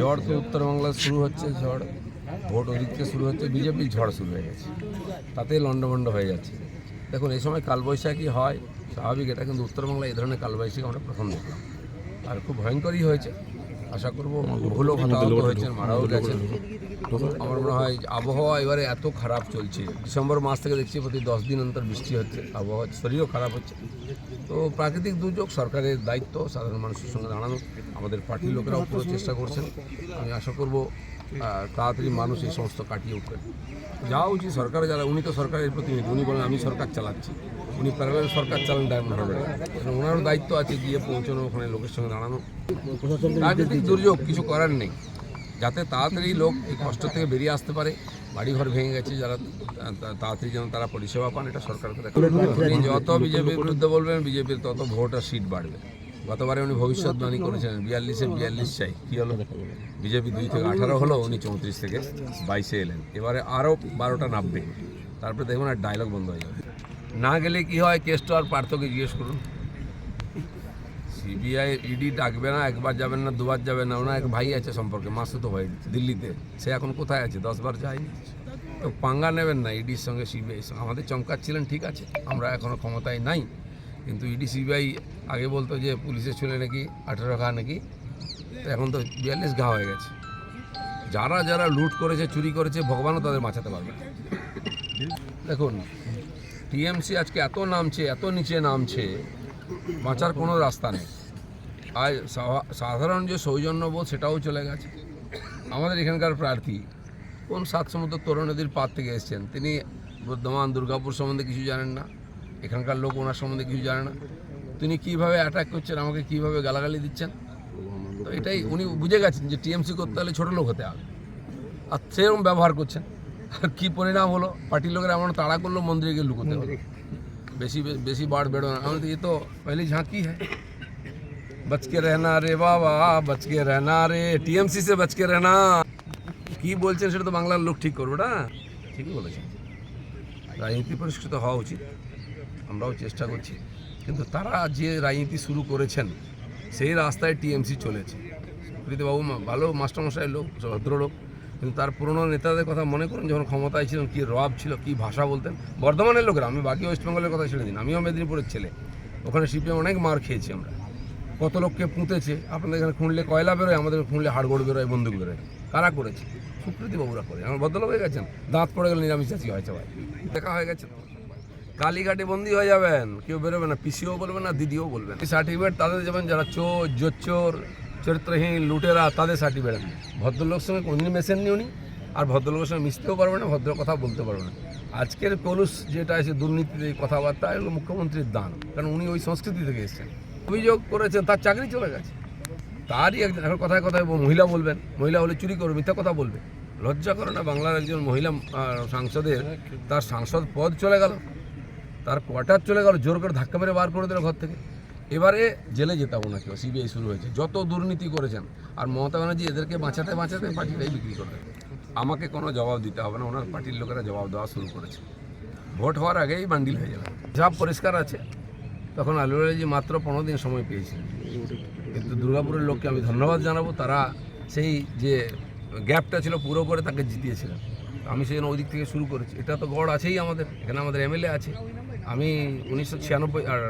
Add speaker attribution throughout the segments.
Speaker 1: ঝড় তো উত্তরবাংলা শুরু হচ্ছে ঝড় ভোট ওদিক থেকে শুরু হচ্ছে বিজেপির ঝড় শুরু হয়ে গেছে। তাতে লণ্ডভণ্ড হয়ে যাচ্ছে। দেখুন এই সময় কালবৈশাখী হয় স্বাভাবিক এটা কিন্তু উত্তরবাংলায় এই ধরনের কালবৈশাখী আমরা প্রথম দেখলাম। আর খুব ভয়ঙ্করই হয়েছে। আশা করব ভুলও হতাহত হয়েছেন মারাও গেছেন আমার মনে হয় যে আবহাওয়া এবারে এত খারাপ চলছে। ডিসেম্বর মাস থেকে দেখছি প্রতি দশ দিন অন্তর বৃষ্টি হচ্ছে আবহাওয়া শরীরও খারাপ হচ্ছে। তো প্রাকৃতিক দুর্যোগ সরকারের দায়িত্ব সাধারণ মানুষের সঙ্গে দাঁড়ানো আমাদের পার্টির লোকেরাও পুরো চেষ্টা করছেন। আমি আশা করব তাড়াতাড়ি মানুষ এই সমস্ত কাটিয়ে উঠবে। যা উচিত সরকার যারা উনি তো সরকারের প্রতিনিধি উনি বলেন আমি সরকার চালাচ্ছি। উনি প্যারালাল সরকার চালান ডায়মন্ড হারবারে। ওনারও দায়িত্ব আছে গিয়ে পৌঁছানো, ওখানে লোকের সঙ্গে দাঁড়ানো। প্রাকৃতিক দুর্যোগ কিছু করার নেই। যাতে তাড়াতাড়ি লোক এই কষ্ট থেকে বেরিয়ে আসতে পারে। বাড়িঘর ভেঙে গেছে, যারা তাড়াতাড়ি যেন তারা পরিষেবা পান, এটা সরকারকে যত বিজেপির বিরুদ্ধে বলবেন, বিজেপির তত ভোট আর সিট বাড়বে। গতবারে উনি ভবিষ্যৎবাণী করেছেন বিয়াল্লিশে বিয়াল্লিশ চাই। কী হলো? বিজেপি দুই থেকে আঠারো হলো, উনি চৌত্রিশ থেকে বাইশে এলেন। এবারে আরও বারোটা নামবে। তারপরে দেখবেন আর ডায়লগ বন্ধ হয়ে যাবে। না গেলে কি হয় কেসটা আর পার্থকে জিজ্ঞেস করুন। সিবিআই ইডি ডাকবে না, একবার যাবেন না, দুবার যাবেন না, ওনার এক ভাই আছে সম্পর্কে মাসুতো ভাই দিল্লিতে। সে এখন কোথায় আছে? দশবার যায়নি। তো পাঙ্গা নেবেন না ইডির সঙ্গে সিবিআই আমাদের চমকাচ্ছিলেন, ঠিক আছে, আমরা এখনও ক্ষমতায় নাই। কিন্তু ইডি সিবিআই আগে বলতো যে, পুলিশের ছেলে নাকি আঠেরো ঘা নাকি? তো এখন তো বিয়াল্লিশ ঘা হয়ে গেছে। যারা যারা লুট করেছে, চুরি করেছে, ভগবানও তাদের বাঁচাতে পারবে দেখুন টিএমসি আজকে এত নামছে, এত নিচে নামছে, বাঁচার কোনো রাস্তা নেই। আর সাধারণ যে সৌজন্যবোধ সেটাও চলে গেছে। আমাদের এখানকার প্রার্থী কোন সাত সমুদ্র তরুণ নদীর পার থেকে এসেছেন, তিনি বর্ধমান, দুর্গাপুর সম্বন্ধে কিছু জানেন না, এখানকার লোক ওনার সম্বন্ধে কিছু জানে না। তিনি কীভাবে অ্যাটাক করছেন, আমাকে কীভাবে গালাগালি দিচ্ছেন? তো এটাই উনি বুঝে গেছেন যে টিএমসি করতে হলে ছোটো লোক হতে হবে। আর সেরকম ব্যবহার করছেন। কি পরিণাম হলো? পার্টির লোকেরা এমন তাড়া করল, মন্দিরে গিয়ে লুকোতে হলো। বেশি বেশি বাড় বেড়ো না। আমি তো এ তো পহলি ঝাঁকি হ্যাঁ বচকে রহনা রে বাবা, বচকে রহনা রে। টিএমসি সে বচকে রহনা। কি বলছেন সেটা তো বাংলার লোক ঠিক করবে না? ঠিকই বলেছেন। রাজনীতি পরিষ্কৃত হওয়া উচিত। আমরাও চেষ্টা করছি। কিন্তু তারা যে রাজনীতি শুরু করেছেন, সেই রাস্তায় টিএমসি চলেছে। প্রীতিবাবু ভালো মাস্টারমশাই লোক, ভদ্রলোক। কিন্তু তার পুরনো নেতাদের কথা মনে করুন, যখন ক্ষমতায় ছিলেন, কী রব ছিল, কী ভাষা বলতেন। বর্ধমানের লোকেরা, আমি বাকি ওয়েস্টবেঙ্গলের কথা ছেড়ে দিন, আমিও মেদিনীপুরের ছেলে। ওখানে সিপিএম অনেক মার খেয়েছি আমরা। কত লোককে পুঁতেছে, আপনাদের এখানে খুঁড়লে কয়লা বেরোয়, আমাদের খুঁড়লে হাড়গোড় বেরোয়, বন্দুক বেরোয়। কারা করেছে? সুপ্রীতি বাবুরা করে। আমার ভদ্রলোক হয়ে গেছেন, দাঁত পড়ে গেলে নিরামিষ চাষি হয় সবাই। দেখা হয়ে গেছে। কালীঘাটে বন্দি হয়ে যাবেন, কেউ বেরোবে না, পিসিও বলবে না, দিদিও বলবে সার্টিফিকেট তাদের যাবেন যারা চোর, জোচ্চোর চরিত্রহীন লুটেরা তাদের সার্টিফিকেট ভদ্রলোকের সঙ্গে কোনদিন মেশেননি উনি আর ভদ্রলোকের সঙ্গে মিশতেও পারবে না, ভদ্র কথা বলতে পারবে না। আজকের কলুষ যেটা আছে দুর্নীতির এই কথাবার্তা এগুলো মুখ্যমন্ত্রীর দান। কারণ উনি ওই সংস্কৃতি থেকে এসেছেন। অভিযোগ করেছেন, তার চাকরি চলে গেছে। তারই একজন, এখন কথায় কথায় মহিলা বলবেন, মহিলা হলে চুরি করবে, মিথ্যা কথা বলবে। লজ্জা করে না বাংলার একজন মহিলা সাংসদের, তার সাংসদ পদ চলে গেল। তার কোয়ার্টার চলে গেল, জোর করে ধাক্কা মেরে বার করে দিল ঘর থেকে। এবারে জেলে যেতে হবে না কেউ সিবিআই শুরু হয়েছে। যত দুর্নীতি করেছেন, আর মমতা ব্যানার্জি এদেরকে বাঁচাতে বাঁচাতে পার্টিটাই বিক্রি করে আমাকে কোনো জবাব দিতে হবে না, ওনার পার্টির লোকেরা জবাব দেওয়া শুরু করেছে। ভোট হওয়ার আগেই বান্ডিল হয়ে যাবে সব পরিষ্কার আছে, তখন আলুরাজি মাত্র পনেরো দিন সময় পেয়েছিলেন। কিন্তু দুর্গাপুরের লোককে আমি ধন্যবাদ জানাব, তারা সেই যে গ্যাপটা ছিল পুরো করে তাকে জিতিয়েছিলেন। আমি সেই ওই দিক থেকে শুরু করেছি। এটা তো গড় আছেই আমাদের, এখানে আমাদের এমএলএ আছে। আমি উনিশশো ছিয়ানব্বই, আর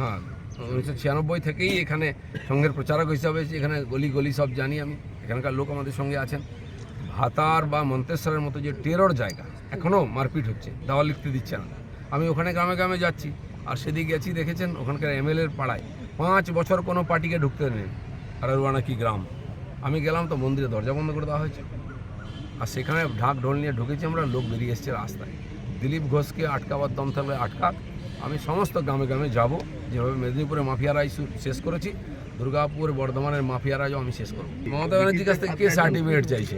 Speaker 1: হ্যাঁ উনিশশো ছিয়ানব্বই থেকেই এখানে সংঘের প্রচারক হিসাবে এখানে গলি গলি সব জানি আমি। এখানকার লোক আমাদের সঙ্গে আছেন। ভাতার বা মন্তেশ্বরের মতো যে টেরর জায়গা এখনও মারপিট হচ্ছে দেওয়া লিখতে দিচ্ছে না। আমি ওখানে গ্রামে গ্রামে যাচ্ছি আর সেদিক গেছি দেখেছেন? ওখানকার এমএলএর পাড়ায় পাঁচ বছর কোনো পার্টিকে ঢুকতে নেই আরওয়ানা কি গ্রাম? আমি গেলাম তো মন্দিরে, দরজা বন্ধ করে দেওয়া হয়েছে। আর সেখানে ঢাক ঢোল নিয়ে ঢুকেছি আমরা, লোক বেরিয়ে এসছে রাস্তায়। দিলীপ ঘোষকে আটকাবার দম থাকলে আটকাক আমি সমস্ত গ্রামে গ্রামে যাব। যেভাবে মেদিনীপুরে মাফিয়া রাজ শেষ করেছি দুর্গাপুর বর্ধমানের মাফিয়া রাজও আমি শেষ করব। মমতা ব্যানার্জির কাছ থেকে কে সার্টিফিকেট চাইছে?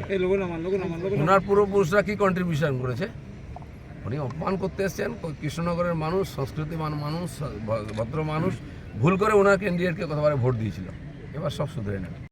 Speaker 1: ওনার পূর্বপুরুষরা কি কন্ট্রিবিউশন করেছে? উনি অপমান করতে এসছেন কৃষ্ণনগরের মানুষ সংস্কৃতিমান মানুষ ভদ্র মানুষ ভুল করে ওনার ক্যান্ডিডেটকে কতবারে ভোট দিয়েছিল। এবার সব শুধরে নেবে।